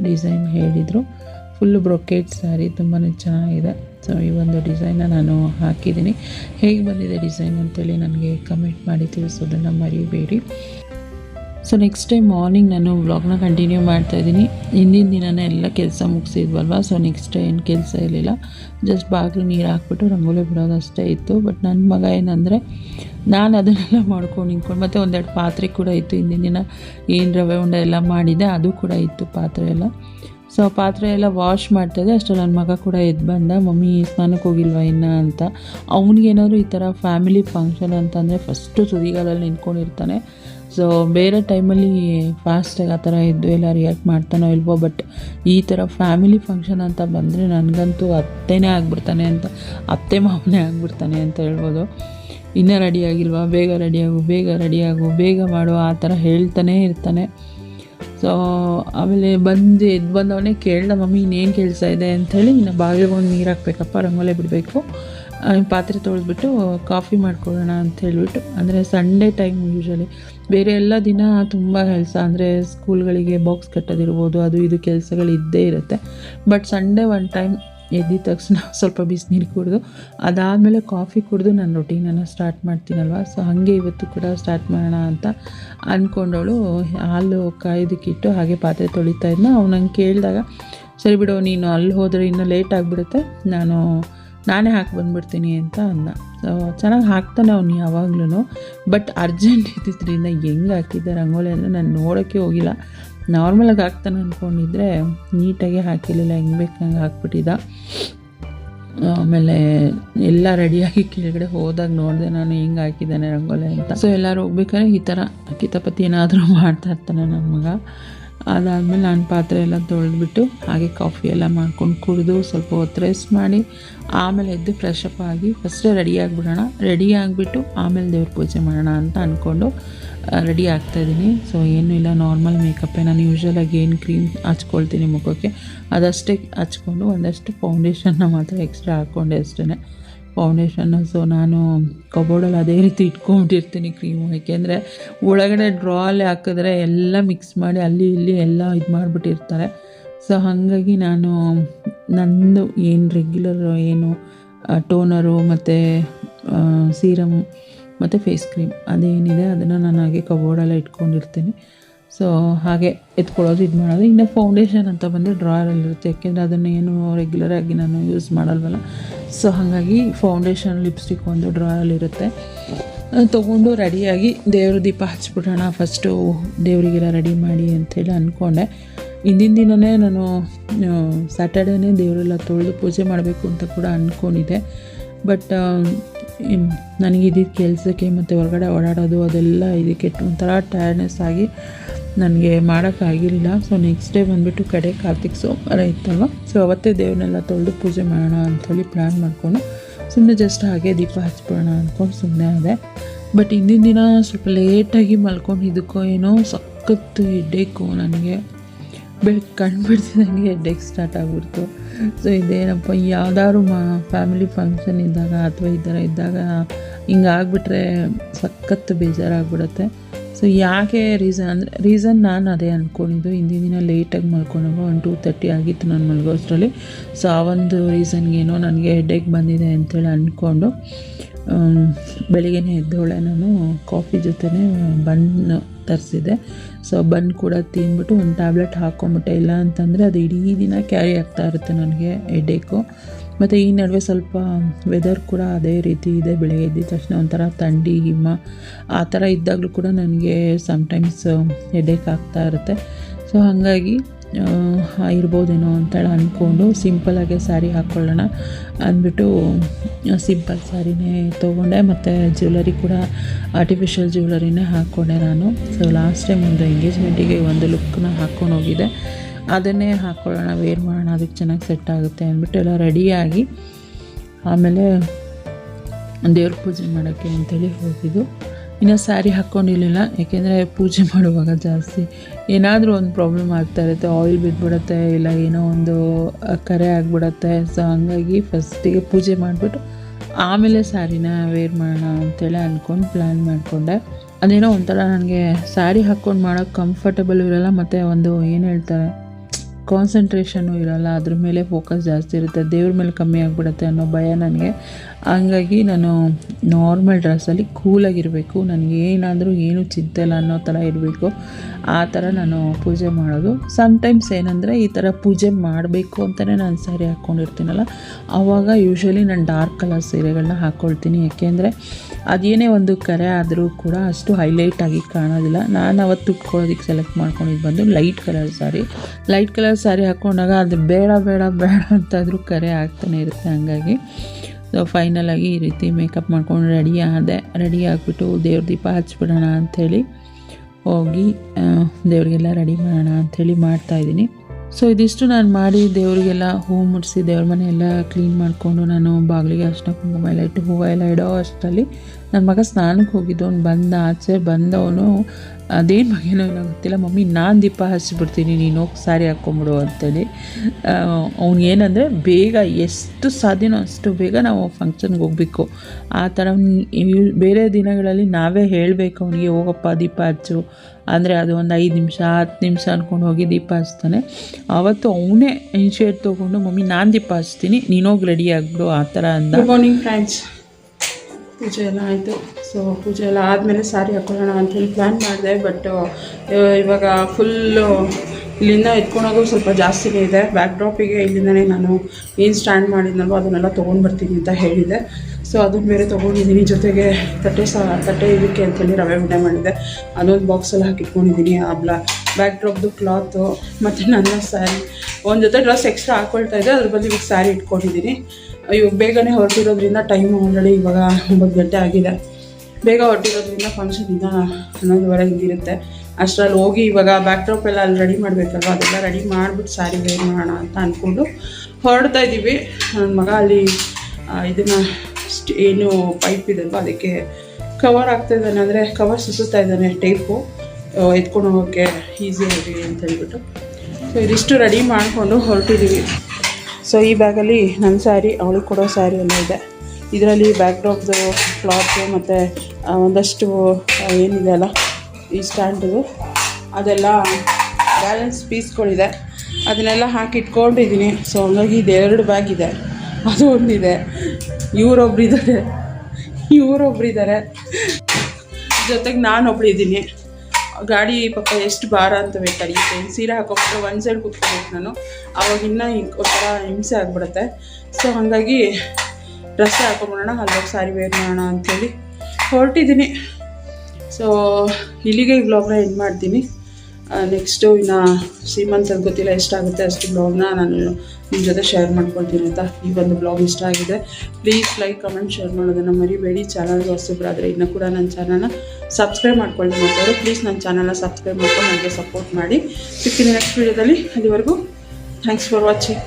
ಡಿಸೈನ್ ಹೇಳಿದರು. ಫುಲ್ಲು ಬ್ರೊಕೇಟ್ ಸ್ಯಾರಿ ತುಂಬಾ ಚೆನ್ನಾಗಿದೆ. ಸೊ ಈ ಒಂದು ಡಿಸೈನ್ನ ನಾನು ಹಾಕಿದ್ದೀನಿ. ಹೇಗೆ ಬಂದಿದೆ ಡಿಸೈನ್ ಅಂತೇಳಿ ನನಗೆ ಕಮೆಂಟ್ ಮಾಡಿ ತಿಳಿಸೋದನ್ನು ಮರಿಬೇಡಿ. ಸೊ ನೆಕ್ಸ್ಟ್ ಟೈಮ್ ಮಾರ್ನಿಂಗ್ ನಾನು ವ್ಲಾಗ್ನ ಕಂಟಿನ್ಯೂ ಮಾಡ್ತಾಯಿದ್ದೀನಿ ಹಿಂದಿನ ದಿನನೇ ಎಲ್ಲ ಕೆಲಸ ಮುಗಿಸಿದ್ವಲ್ವ? ಸೊ ನೆಕ್ಸ್ಟ್ ಏನು ಕೆಲಸ ಇರಲಿಲ್ಲ. ಜಸ್ಟ್ ಬಾಗಿಲು ನೀರು ಹಾಕ್ಬಿಟ್ಟು ರಂಗೋಲಿ ಬಿಡೋದು ಅಷ್ಟೇ ಇತ್ತು. ಬಟ್ ನನ್ನ ಮಗ ಏನಂದರೆ, ನಾನು ಅದನ್ನೆಲ್ಲ ಮಾಡ್ಕೊಂಡು ನಿಂತ್ಕೊಂಡು, ಮತ್ತು ಒಂದೆರಡು ಪಾತ್ರೆ ಕೂಡ ಇತ್ತು. ಹಿಂದಿನ ದಿನ ಏನು ರವೆ ಉಂಡೆ ಎಲ್ಲ ಮಾಡಿದ್ದೆ, ಅದು ಕೂಡ ಇತ್ತು ಪಾತ್ರೆ ಎಲ್ಲ. ಸೊ ಪಾತ್ರೆ ಎಲ್ಲ ವಾಶ್ ಮಾಡ್ತಾಯಿದ್ದೆ ಅಷ್ಟು ನನ್ನ ಮಗ ಕೂಡ ಎದ್ದು ಬಂದ, ಮಮ್ಮಿ ಸ್ನಾನಕ್ಕೆ ಹೋಗಿಲ್ವ ಇನ್ನ? ಅಂತ. ಅವ್ನಿಗೇನಾದ್ರು ಈ ಥರ ಫ್ಯಾಮಿಲಿ ಫಂಕ್ಷನ್ ಅಂತಂದರೆ ಫಸ್ಟು ತುದಿಗಾಲಲ್ಲಿ ನಿಂತ್ಕೊಂಡಿರ್ತಾನೆ. ಸೊ ಬೇರೆ ಟೈಮಲ್ಲಿ ಫಾಸ್ಟಾಗಿ ಆ ಥರ ಇದ್ದು ಎಲ್ಲ ರಿಯಾಕ್ಟ್ ಮಾಡ್ತಾನೋ ಇಲ್ವೋ ಬಟ್ ಈ ಥರ ಫ್ಯಾಮಿಲಿ ಫಂಕ್ಷನ್ ಅಂತ ಬಂದರೆ ನನಗಂತೂ ಅತ್ತೆನೇ ಆಗ್ಬಿಡ್ತಾನೆ ಅಂತ, ಅತ್ತೆ ಮಾವನೇ ಆಗ್ಬಿಡ್ತಾನೆ ಅಂತ ಹೇಳ್ಬೋದು. ಇನ್ನೂ ರೆಡಿಯಾಗಿಲ್ವಾ ಬೇಗ ರೆಡಿಯಾಗು ಬೇಗ ರೆಡಿಯಾಗು ಬೇಗ ಮಾಡು, ಆ ಥರ ಹೇಳ್ತಾನೇ ಇರ್ತಾನೆ. ಸೊ ಆಮೇಲೆ ಬಂದು ಎದ್ದು ಬಂದವನೇ ಕೇಳ್ದ ಮಮ್ಮಿ ಇನ್ನೇನು ಕೆಲಸ ಇದೆ ಅಂಥೇಳಿ ಇನ್ನು ಒಂದು ನೀರು ಹಾಕ್ಬೇಕಪ್ಪ ರಂಗೋಲೆ ಬಿಡಬೇಕು. ಪಾತ್ರೆ ತೊಳೆದ್ಬಿಟ್ಟು ಕಾಫಿ ಮಾಡ್ಕೊಳ್ಳೋಣ ಅಂತ ಹೇಳಿಬಿಟ್ಟು ಅಂದರೆ ಸಂಡೇ ಟೈಮ್ ಯೂಶ್ವಲಿ ಬೇರೆ ಎಲ್ಲ ದಿನ ತುಂಬ ಕೆಲಸ, ಅಂದರೆ ಸ್ಕೂಲ್ಗಳಿಗೆ ಬಾಕ್ಸ್ ಕಟ್ಟೋದಿರ್ಬೋದು, ಅದು ಇದು ಕೆಲಸಗಳು ಇದ್ದೇ ಇರುತ್ತೆ. ಬಟ್ ಸಂಡೇ ಒನ್ ಟೈಮ್ ಎದ್ದಿದ ತಕ್ಷಣ ಸ್ವಲ್ಪ ಬಿಸಿನೀರು ಕುಡಿದು, ಅದಾದಮೇಲೆ ಕಾಫಿ ಕುಡಿದು ನಾನು ರೊಟೀನನ್ನು ಸ್ಟಾರ್ಟ್ ಮಾಡ್ತೀನಲ್ವ? ಸೊ ಹಾಗೆ ಇವತ್ತು ಕೂಡ ಸ್ಟಾರ್ಟ್ ಮಾಡೋಣ ಅಂತ ಅಂದ್ಕೊಂಡವಳು ಹಾಲು ಕಾಯ್ದಕ್ಕಿಟ್ಟು ಹಾಗೆ ಪಾತ್ರೆ ತೊಳಿತಾ ಇದ್ನ. ಅವ್ನು ನಂಗೆ ಕೇಳಿದಾಗ, ಸರಿ ಬಿಡು, ನೀನು ಅಲ್ಲಿ ಹೋದರೆ ಇನ್ನೂ ಲೇಟ್ ಆಗಿಬಿಡುತ್ತೆ. ನಾನು, ನಾನೇ ಹಾಕಿ ಬಂದುಬಿಡ್ತೀನಿ ಅಂತ ಅಂದ ಸೊ ಚೆನ್ನಾಗಿ ಹಾಕ್ತಾನೆ ಅವ್ನು ಯಾವಾಗ್ಲೂ ಬಟ್ ಅರ್ಜೆಂಟ್ ಇದ್ದಿದ್ದರಿಂದ ಹೆಂಗೆ ಹಾಕಿದ್ದೆ ರಂಗೋಲಿ ಅಂದರೆ ನಾನು ನೋಡೋಕ್ಕೆ ಹೋಗಿಲ್ಲ. ನಾರ್ಮಲಾಗಿ ಹಾಕ್ತಾನೆ ಅಂದ್ಕೊಂಡಿದ್ರೆ ನೀಟಾಗಿ ಹಾಕಿರಲಿಲ್ಲ, ಹೆಂಗೆ ಬೇಕು ಹಂಗೆ ಹಾಕ್ಬಿಟ್ಟಿದ್ದ. ಆಮೇಲೆ ಎಲ್ಲ ರೆಡಿಯಾಗಿ ಕೆಳಗಡೆ ಹೋದಾಗ ನೋಡಿದೆ ನಾನು ಹೆಂಗೆ ಹಾಕಿದ್ದಾನೆ ರಂಗೋಲಿ ಅಂತ. ಸೊ ಎಲ್ಲರೂ ಹೋಗ್ಬೇಕಾದ್ರೆ ಈ ಥರ ಕಿತಾಪತಿ ಏನಾದರೂ ಮಾಡ್ತಾ ಇರ್ತಾನೆ ನನ್ನ ಮಗ. ಅದಾದಮೇಲೆ ನಾನು ಪಾತ್ರೆ ಎಲ್ಲ ತೊಳೆದ್ಬಿಟ್ಟು ಹಾಗೆ ಕಾಫಿ ಎಲ್ಲ ಮಾಡ್ಕೊಂಡು ಕುಡಿದು ಸ್ವಲ್ಪ ಹೊತ್ತು ರೆಸ್ಟ್ ಮಾಡಿ, ಆಮೇಲೆ ಎದ್ದು ಫ್ರೆಶ್ ಅಪ್ ಆಗಿ ಫಸ್ಟೇ ರೆಡಿ ಆಗಿಬಿಡೋಣ. ರೆಡಿ ಆಗಿಬಿಟ್ಟು ಆಮೇಲೆ ದೇವ್ರ ಪೂಜೆ ಮಾಡೋಣ ಅಂತ ಅಂದ್ಕೊಂಡು ರೆಡಿ ಆಗ್ತಾ ಇದ್ದೀನಿ ಸೊ ಏನೂ ಇಲ್ಲ ನಾರ್ಮಲ್ ಮೇಕಪ್ಪೇ ನಾನು ಯೂಶ್ವಲಾಗಿ ಏನು ಕ್ರೀಮ್ ಹಚ್ಕೊಳ್ತೀನಿ ಮುಖಕ್ಕೆ, ಅದಷ್ಟೇ ಹಚ್ಕೊಂಡು ಒಂದಷ್ಟು ಫೌಂಡೇಶನ್ನ ಮಾತ್ರ ಎಕ್ಸ್ಟ್ರಾ ಹಾಕ್ಕೊಂಡೆ ಅಷ್ಟೇ ಫೌಂಡೇಶನ್ನು ಸೊ ನಾನು ಕಬೋರ್ಡಲ್ಲಿ ಅದೇ ರೀತಿ ಇಟ್ಕೊಂಡ್ಬಿಟ್ಟಿರ್ತೀನಿ ಕ್ರೀಮು ಏಕೆಂದರೆ ಒಳಗಡೆ ಡ್ರಾಲ್ಲಿ ಹಾಕಿದ್ರೆ ಎಲ್ಲ ಮಿಕ್ಸ್ ಮಾಡಿ ಅಲ್ಲಿ ಇಲ್ಲಿ ಎಲ್ಲ ಇದು ಮಾಡಿಬಿಟ್ಟಿರ್ತಾರೆ. ಸೊ ಹಾಗಾಗಿ ನಾನು ನಂದು ಏನು ರೆಗ್ಯುಲರ್ ಏನು ಟೋನರು ಮತ್ತು ಸೀರಮ್ ಮತ್ತು ಫೇಸ್ ಕ್ರೀಮ್ ಅದೇನಿದೆ ಅದನ್ನು ನಾನು ಹಾಗೆ ಕಬೋರ್ಡೆಲ್ಲ ಇಟ್ಕೊಂಡಿರ್ತೀನಿ. ಸೊ ಹಾಗೆ ಎತ್ಕೊಳ್ಳೋದು, ಇದು ಮಾಡೋದು. ಇನ್ನು ಫೌಂಡೇಶನ್ ಅಂತ ಬಂದರೆ ಡ್ರಾಯರಲ್ಲಿರುತ್ತೆ ಯಾಕೆಂದರೆ ಅದನ್ನು ಏನು ರೆಗ್ಯುಲರಾಗಿ ನಾನು ಯೂಸ್ ಮಾಡಲ್ವಲ್ಲ. ಸೊ ಹಾಗಾಗಿ ಫೌಂಡೇಶನ್ ಲಿಪ್ಸ್ಟಿಕ್ ಒಂದು ಡ್ರಾಯಲ್ಲಿರುತ್ತೆ ತೊಗೊಂಡು ರೆಡಿಯಾಗಿ ದೇವ್ರ ದೀಪ ಹಚ್ಬಿಡೋಣ. ಫಸ್ಟು ದೇವರಿಗೆಲ್ಲ ರೆಡಿ ಮಾಡಿ ಅಂಥೇಳಿ ಅಂದ್ಕೊಂಡೆ ಹಿಂದಿನ ದಿನವೇ ನಾನು ಸ್ಯಾಟರ್ಡೇನೇ ದೇವರೆಲ್ಲ ತೊಳೆದು ಪೂಜೆ ಮಾಡಬೇಕು ಅಂತ ಕೂಡ ಅಂದ್ಕೊಂಡಿದ್ದೆ ಬಟ್ ನನಗೆ ಇದ್ದಿದ್ದ ಕೆಲಸಕ್ಕೆ ಮತ್ತು ಹೊರಗಡೆ ಓಡಾಡೋದು ಅದೆಲ್ಲ ಇದಕ್ಕೆ ಒಂಥರ ಟಯರ್ಡ್ನೆಸ್ ಆಗಿ ನನಗೆ ಮಾಡೋಕ್ಕಾಗಿರಲಿಲ್ಲ ಸೊ ನೆಕ್ಸ್ಟ್ ಡೇ ಬಂದುಬಿಟ್ಟು ಕಡೆ ಕಾರ್ತಿಕ್ ಸೋಮವಾರ ಇತ್ತಲ್ವ? ಸೊ ಅವತ್ತೇ ದೇವ್ರನ್ನೆಲ್ಲ ತೊಳೆದು ಪೂಜೆ ಮಾಡೋಣ ಅಂಥೇಳಿ ಪ್ಲ್ಯಾನ್ ಮಾಡಿಕೊಂಡು ಸುಮ್ಮನೆ ಜಸ್ಟ್ ಹಾಗೆ ದೀಪ ಹಚ್ಬಿಡೋಣ ಅಂದ್ಕೊಂಡು ಸುಮ್ಮನೆ ಆದೆ. ಬಟ್ ಹಿಂದಿನ ದಿನ ಸ್ವಲ್ಪ ಲೇಟಾಗಿ ಮಲ್ಕೊಂಡಿದ್ದಕ್ಕೋ ಏನೋ ಸಖತ್ತು ಹೆಡ್ಡೇಕು ನನಗೆ. ಬೆಳಗ್ಗೆ ಹೆಡ್ ಹೆಡ್ಡೇಕ್ ಸ್ಟಾರ್ಟ್ ಆಗ್ಬಿಡ್ತು. ಸೊ ಇದೇನಪ್ಪ, ಯಾವ್ದಾದ್ರು ಮಾ ಫ್ಯಾಮಿಲಿ ಫಂಕ್ಷನ್ ಇದ್ದಾಗ ಅಥವಾ ಈ ಥರ ಇದ್ದಾಗ ಹಿಂಗಾಗ್ಬಿಟ್ರೆ ಸಖತ್ತು ಬೇಜಾರಾಗ್ಬಿಡುತ್ತೆ. ಸೊ ಯಾಕೆ ರೀಸನ್ ಅಂದರೆ ರೀಸನ್ ನಾನು ಅದೇ ಅಂದ್ಕೊಂಡಿದ್ದು ಹಿಂದಿನ ದಿನ ಲೇಟಾಗಿ ಮಲ್ಕೊಂಡಾಗ ಒಂದು ಟೂ ತರ್ಟಿ ಆಗಿತ್ತು ನಾನು ಮಲ್ಗೋಷ್ಟರಲ್ಲಿ. ಸೊ ಆ ಒಂದು ರೀಸನ್ಗೇನೋ ನನಗೆ ಹೆಡ್ಡೇಕ್ ಬಂದಿದೆ ಅಂತೇಳಿ ಅಂದ್ಕೊಂಡು ಬೆಳಿಗ್ಗೆನೇ ಎದ್ದೋಳೆ ನಾನು ಕಾಫಿ ಜೊತೆನೇ ಬನ್ನು ತರಿಸಿದೆ. ಸೊ ಬಂದು ಕೂಡ ತಿಂದ್ಬಿಟ್ಟು ಒಂದು ಟ್ಯಾಬ್ಲೆಟ್ ಹಾಕ್ಕೊಂಬಿಟ್ಟೆ ಇಲ್ಲ ಅಂತಂದರೆ ಅದು ಇಡೀ ದಿನ ಕ್ಯಾರಿ ಆಗ್ತಾ ಇರುತ್ತೆ ನನಗೆ ಎಡೇಕು ಮತ್ತು ಈ ನಡುವೆ ಸ್ವಲ್ಪ ವೆದರ್ ಕೂಡ ಅದೇ ರೀತಿ ಇದೆ ಬೆಳಗ್ಗೆ ಎದ್ದಿದ ತಕ್ಷಣ. ಒಂಥರ ಥಂಡಿ, ಹಿಮ, ಆ ಥರ ಇದ್ದಾಗಲೂ ಕೂಡ ನನಗೆ ಸಮ್ಟೈಮ್ಸ್ ಹೆಡ್ಡೇಕ್ ಆಗ್ತಾ ಇರುತ್ತೆ. ಸೊ ಹಾಗಾಗಿ ಇರ್ಬೋದೇನೋ ಅಂತೇಳಿ ಅಂದ್ಕೊಂಡು ಸಿಂಪಲಾಗೆ ಸ್ಯಾರಿ ಹಾಕ್ಕೊಳ್ಳೋಣ ಅಂದ್ಬಿಟ್ಟು ಸಿಂಪಲ್ ಸ್ಯಾರಿನೇ ತೊಗೊಂಡೆ. ಮತ್ತು ಜ್ಯುವೆಲರಿ ಕೂಡ ಆರ್ಟಿಫಿಷಿಯಲ್ ಜ್ಯುವೆಲರಿನೇ ಹಾಕ್ಕೊಂಡೆ ನಾನು. ಸೊ ಲಾಸ್ಟ್ ಟೈಮ್ ಒಂದು ಎಂಗೇಜ್ಮೆಂಟಿಗೆ ಒಂದು ಲುಕ್ನ ಹಾಕ್ಕೊಂಡು ಹೋಗಿದ್ದೆ. ಅದನ್ನೇ ಹಾಕ್ಕೊಳ್ಳೋಣ ವೇರ್ ಮಾಡೋಣ, ಅದಕ್ಕೆ ಚೆನ್ನಾಗಿ ಸೆಟ್ ಆಗುತ್ತೆ ಅಂದ್ಬಿಟ್ಟು ಎಲ್ಲ ರೆಡಿಯಾಗಿ ಆಮೇಲೆ ದೇವ್ರ ಪೂಜೆ ಮಾಡೋಕ್ಕೆ ಅಂತೇಳಿ ಹೋಗಿದ್ದು. ಇನ್ನು ಸ್ಯಾರಿ ಹಾಕ್ಕೊಂಡಿರಲಿಲ್ಲ ಯಾಕೆಂದರೆ ಪೂಜೆ ಮಾಡುವಾಗ ಜಾಸ್ತಿ ಏನಾದರೂ ಒಂದು ಪ್ರಾಬ್ಲಮ್ ಆಗ್ತಾ ಇರುತ್ತೆ. ಆಯಿಲ್ ಬಿದ್ದುಬಿಡುತ್ತೆ ಇಲ್ಲ ಏನೋ ಒಂದು ಕರೆ ಆಗಿಬಿಡತ್ತೆ. ಸೊ ಹಂಗಾಗಿ ಫಸ್ಟಿಗೆ ಪೂಜೆ ಮಾಡಿಬಿಟ್ಟು ಆಮೇಲೆ ಸ್ಯಾರಿನ ವೇರ್ ಮಾಡೋಣ ಅಂತೇಳಿ ಅಂದ್ಕೊಂಡು ಪ್ಲ್ಯಾನ್ ಮಾಡಿಕೊಂಡೆ. ಅದೇನೋ ಒಂಥರ ನನಗೆ ಸ್ಯಾರಿ ಹಾಕ್ಕೊಂಡು ಮಾಡೋಕ್ಕೆ ಕಂಫರ್ಟಬಲ್ ಇರೋಲ್ಲ, ಮತ್ತು ಒಂದು ಏನು ಹೇಳ್ತಾರೆ ಕಾನ್ಸಂಟ್ರೇಷನ್ನು ಇರೋಲ್ಲ, ಅದ್ರ ಮೇಲೆ ಫೋಕಸ್ ಜಾಸ್ತಿ ಇರುತ್ತೆ. ದೇವ್ರ ಮೇಲೆ ಕಮ್ಮಿ ಆಗಿಬಿಡುತ್ತೆ ಅನ್ನೋ ಭಯ ನನಗೆ. ಹಂಗಾಗಿ ನಾನು ನಾರ್ಮಲ್ ಡ್ರೆಸ್ಸಲ್ಲಿ ಕೂಲಾಗಿರಬೇಕು ನನಗೆ ಏನಾದರೂ ಏನು ಚಿಂತೆ ಇಲ್ಲ ಅನ್ನೋ ಥರ ಇರಬೇಕು. ಆ ಥರ ನಾನು ಪೂಜೆ ಮಾಡೋದು. ಸಮ್ಟೈಮ್ಸ್ ಏನಂದರೆ ಈ ಥರ ಪೂಜೆ ಮಾಡಬೇಕು ಅಂತಲೇ ನಾನು ಸ್ಯಾರಿ ಹಾಕ್ಕೊಂಡಿರ್ತೀನಲ್ಲ ಆವಾಗ ಯೂಶ್ವಲಿ ನಾನು ಡಾರ್ಕ್ ಕಲರ್ ಸೀರೆಗಳನ್ನ ಹಾಕ್ಕೊಳ್ತೀನಿ. ಯಾಕೆಂದರೆ ಅದೇನೇ ಒಂದು ಕರೆ ಆದರೂ ಕೂಡ ಅಷ್ಟು ಹೈಲೈಟ್ ಆಗಿ ಕಾಣೋದಿಲ್ಲ. ನಾನು ಅವತ್ತು ಉಟ್ಕೊಳ್ಳೋದಕ್ಕೆ ಸೆಲೆಕ್ಟ್ ಮಾಡ್ಕೊಂಡಿದ್ದು ಬಂದು light colour sari light colour sari ಹಾಕ್ಕೊಂಡಾಗ ಅದು ಬೇಡ ಬೇಡ ಬೇಡ ಅಂತಾದರೂ ಕರೆ ಆಗ್ತಾನೆ ಇರುತ್ತೆ ಹಂಗಾಗಿ. ಸೊ ಫೈನಲಾಗಿ ಈ ರೀತಿ ಮೇಕಪ್ ಮಾಡ್ಕೊಂಡು ರೆಡಿ ಆದೆ. ರೆಡಿ ಆಗಿಬಿಟ್ಟು ದೇವ್ರ ದೀಪ ಹಚ್ಬಿಡೋಣ ಅಂಥೇಳಿ ಹೋಗಿ ದೇವರಿಗೆಲ್ಲ ರೆಡಿ ಮಾಡೋಣ ಅಂಥೇಳಿ ಮಾಡ್ತಾಯಿದ್ದೀನಿ ಸೊ ಇದಿಷ್ಟು ನಾನು ಮಾಡಿ ದೇವರಿಗೆಲ್ಲ ಹೂ ಮುಡಿಸಿ ದೇವ್ರ ಮನೆ ಎಲ್ಲ ಕ್ಲೀನ್ ಮಾಡಿಕೊಂಡು ನಾನು ಬಾಗಿಲಿಗೆ ಅಷ್ಟು ಕುಂಕುಮ ಎಲ್ಲ ಇಟ್ಟು ಹೂವು ಎಲ್ಲ ಇಡೋ ಅಷ್ಟರಲ್ಲಿ ನನ್ನ ಮಗ ಸ್ನಾನಕ್ಕೆ ಹೋಗಿದ್ದು. ಅವ್ನು ಬಂದ ಆಚೆ ಬಂದವನು ಅದೇನು ಬಗ್ಗೆನೋ ಏನೋ ಗೊತ್ತಿಲ್ಲ. ಮಮ್ಮಿ, ನಾನು ದೀಪ ಹಚ್ಚಿಬಿಡ್ತೀನಿ, ನೀನು ಹೋಗಿ ಸ್ಯಾರಿ ಹಾಕ್ಕೊಂಬಿಡು ಅಂತೇಳಿ. ಏನಂದರೆ, ಬೇಗ ಎಷ್ಟು ಸಾಧ್ಯನೋ ಅಷ್ಟು ಬೇಗ ನಾವು ಫಂಕ್ಷನ್ಗೆ ಹೋಗಬೇಕು. ಆ ಥರ ಬೇರೆ ದಿನಗಳಲ್ಲಿ ನಾವೇ ಹೇಳಬೇಕು ಅವನಿಗೆ, ಹೋಗಪ್ಪ, ದೀಪ ಹಚ್ಚು. ಅಂದರೆ ಅದು ಒಂದು ಐದು ನಿಮಿಷ, ಹತ್ತು ನಿಮಿಷ ಅಂದ್ಕೊಂಡು ಹೋಗಿ ದೀಪ ಹಚ್ತಾನೆ. ಆವತ್ತು ಅವನೇ ಇನ್ಶಿಯೇಟ್ ತೊಗೊಂಡು, ಮಮ್ಮಿ, ನಾನು ದೀಪ ಹಚ್ತೀನಿ ನೀನೋಗಿ ರೆಡಿ ಆಗಿಬಿಡು, ಆ ಥರ ಅಂದ. ಮಾರ್ನಿಂಗ್ ಫ್ರೆಂಡ್ಸ್ ಪೂಜೆ ಎಲ್ಲ ಆಯಿತು. ಸೊ ಪೂಜೆ ಎಲ್ಲ ಆದಮೇಲೆ ಸ್ಯಾರಿ ಹಾಕೊಳ್ಳೋಣ ಅಂತೇಳಿ ಪ್ಲ್ಯಾನ್ ಮಾಡಿದೆ. ಬಟ್ ಇವಾಗ ಫುಲ್ಲು ಇಲ್ಲಿಂದ ಎತ್ಕೊಂಡೋಗೋ ಸ್ವಲ್ಪ ಜಾಸ್ತಿನೇ ಇದೆ. ಬ್ಯಾಕ್ ಡ್ರಾಪಿಗೆ ಇಲ್ಲಿಂದನೇ ನಾನು ಏನು ಸ್ಟ್ಯಾಂಡ್ ಮಾಡಿದ್ನಲ್ವೋ, ಅದನ್ನೆಲ್ಲ ತೊಗೊಂಡು ಬರ್ತೀನಿ ಅಂತ ಹೇಳಿದೆ. ಸೊ ಅದನ್ನ ಬೇರೆ ತೊಗೊಂಡಿದ್ದೀನಿ. ಜೊತೆಗೆ ತಟ್ಟೆ ಸಹ, ತಟ್ಟೆ ಇದಕ್ಕೆ ಅಂತೇಳಿ ರವೆ ಉಂಡೆ ಮಾಡಿದೆ. ಅದೊಂದು ಬಾಕ್ಸಲ್ಲಿ ಹಾಕಿಟ್ಕೊಂಡಿದ್ದೀನಿ, ಆ ಬ್ಯಾಕ್ ಡ್ರಾಪ್ದು ಕ್ಲಾತು ಮತ್ತು ನನ್ನ ಸ್ಯಾರಿ ಒಂದು ಜೊತೆ ಡ್ರೆಸ್ ಎಕ್ಸ್ಟ್ರಾ ಹಾಕ್ಕೊಳ್ತಾ ಇದೆ ಅದ್ರ ಬದಲು ಈಗ ಸ್ಯಾರಿ ಇಟ್ಕೊಂಡಿದ್ದೀನಿ. ಇವಾಗ ಬೇಗನೆ ಹೊರಟಿರೋದ್ರಿಂದ ಟೈಮ್ ಆಲ್ರೆಡಿ ಇವಾಗ ಒಂಬತ್ತು ಗಂಟೆ ಆಗಿದೆ. ಬೇಗ ಹೊರಟಿರೋದ್ರಿಂದ ಫಂಕ್ಷನ್ ಇಂದ ಹನ್ನೊಂದುವರೆ ಹಿಂಗಿರುತ್ತೆ ಅಷ್ಟರಲ್ಲಿ ಹೋಗಿ ಇವಾಗ ಬ್ಯಾಕ್ ಡ್ರಾಪ್ ಎಲ್ಲ ಅಲ್ಲಿ ರೆಡಿ ಮಾಡಬೇಕಲ್ವ? ಅದೆಲ್ಲ ರೆಡಿ ಮಾಡಿಬಿಟ್ಟು ಸ್ಯಾರಿ ವೇರ್ ಮಾಡೋಣ ಅಂತ ಅಂದ್ಕೊಂಡು ಹೊರಡ್ತಾ ಇದ್ದೀವಿ. ನನ್ನ ಮಗ ಅಲ್ಲಿ ಇದನ್ನು ಏನು ಪೈಪ್ ಇದಲ್ವ ಅದಕ್ಕೆ ಕವರ್ ಆಗ್ತಾ ಇದ್ದಾನೆ. ಅಂದರೆ ಕವರ್ ಸುಸುತ್ತಾ ಇದ್ದಾನೆ ಟೇಪು ಎತ್ಕೊಂಡು ಹೋಗೋಕ್ಕೆ ಈಸಿ ಆಗಿ ಅಂತ ಹೇಳ್ಬಿಟ್ಟು. ಸೊ ಇದಿಷ್ಟು ರೆಡಿ ಮಾಡಿಕೊಂಡು ಹೊರಟಿದ್ದೀವಿ. ಸೊ ಈ ಬ್ಯಾಗಲ್ಲಿ ನನ್ನ ಸ್ಯಾರಿ ಅವಳಿಗೆ ಕೊಡೋ ಸ್ಯಾರಿ ಎಲ್ಲ ಇದೆ. ಇದರಲ್ಲಿ ಬ್ಯಾಕ್ ಡ್ರಾಪ್ದು ಕ್ಲಾತು ಮತ್ತು ಒಂದಷ್ಟು ಏನಿದೆ ಅಲ್ಲ, ಈ ಸ್ಟ್ಯಾಂಡ್ದು ಅದೆಲ್ಲ ಬ್ಯಾಲೆನ್ಸ್ ಪೀಸ್ಗಳಿದೆ ಅದನ್ನೆಲ್ಲ ಹಾಕಿ ಇಟ್ಕೊಂಡಿದ್ದೀನಿ ಸೊ ಹಂಗಾಗಿ ಇದೆರಡು ಬ್ಯಾಗ್ ಇದೆ. ಅದು ಒಂದಿದೆ. ಇವರೊಬ್ರು ಇದ್ದಾರೆ. ಇವರೊಬ್ರು ಇದ್ದಾರೆ. ಜೊತೆಗೆ ನಾನೊಬ್ಳು ಇದ್ದೀನಿ. ಗಾಡಿ ಪಾಪ ಎಷ್ಟು ಭಾರ ಅಂತ ಬೇಕಾಗಿತ್ತು ಸೀರೆ ಹಾಕೊಂಡ್ಬಿಟ್ಟು ಒಂದು ಸೈಡ್ ಕುತ್ಕೋಬೇಕು ನಾನು. ಅವಾಗ ಇನ್ನೂ ಒಂಥರ ಹಿಂಸೆ ಆಗಿಬಿಡುತ್ತೆ. ಸೊ ಹಾಗಾಗಿ ಡ್ರೆಸ್ ಹಾಕೊಂಬಿಡೋಣ ಅಲ್ಲೋಗಿ ಸಾರಿ ವೇರ್ ಮಾಡೋಣ ಅಂಥೇಳಿ ಹೊರಟಿದ್ದೀನಿ. ಸೊ ಇಲ್ಲಿಗೆ ಈ ಬ್ಲಾಗ್ನ ಎಂಡ್ ಮಾಡ್ತೀನಿ. ನೆಕ್ಸ್ಟು ಇನ್ನು ಶ್ರೀಮಂತದ ಗೊತ್ತಿಲ್ಲ ಎಷ್ಟಾಗುತ್ತೆ ಅಷ್ಟು ಬ್ಲಾಗ್ನ ನಾನು ನಿಮ್ಮ ಜೊತೆ ಶೇರ್ ಮಾಡ್ಕೊಳ್ತೀನಿ ಅಂತ ಈ ಒಂದು ಬ್ಲಾಗ್ ಇಷ್ಟ ಆಗಿದೆ. ಪ್ಲೀಸ್ ಲೈಕ್ ಕಮೆಂಟ್ ಶೇರ್ ಮಾಡೋದನ್ನು ಮರಿಬೇಡಿ. ಚಾನಲ್ಗೆ ಹೊಸಬ್ರಾದರೆ ಇನ್ನೂ ಕೂಡ ನನ್ನ ಚಾನಲ್ನ ಸಬ್ಸ್ಕ್ರೈಬ್ ಮಾಡ್ಕೊಳ್ಳಿ ಮತ್ತವರು. ಪ್ಲೀಸ್ ನನ್ನ ಚಾನಲ್ನ ಸಬ್ಸ್ಕ್ರೈಬ್ ಮಾಡ್ಕೊಂಡು ನನಗೆ ಸಪೋರ್ಟ್ ಮಾಡಿ. ಸಿಗ್ತೀನಿ ನೆಕ್ಸ್ಟ್ ವೀಡಿಯೋದಲ್ಲಿ ಅಲ್ಲಿವರೆಗೂ ಥ್ಯಾಂಕ್ಸ್ ಫಾರ್ ವಾಚಿಂಗ್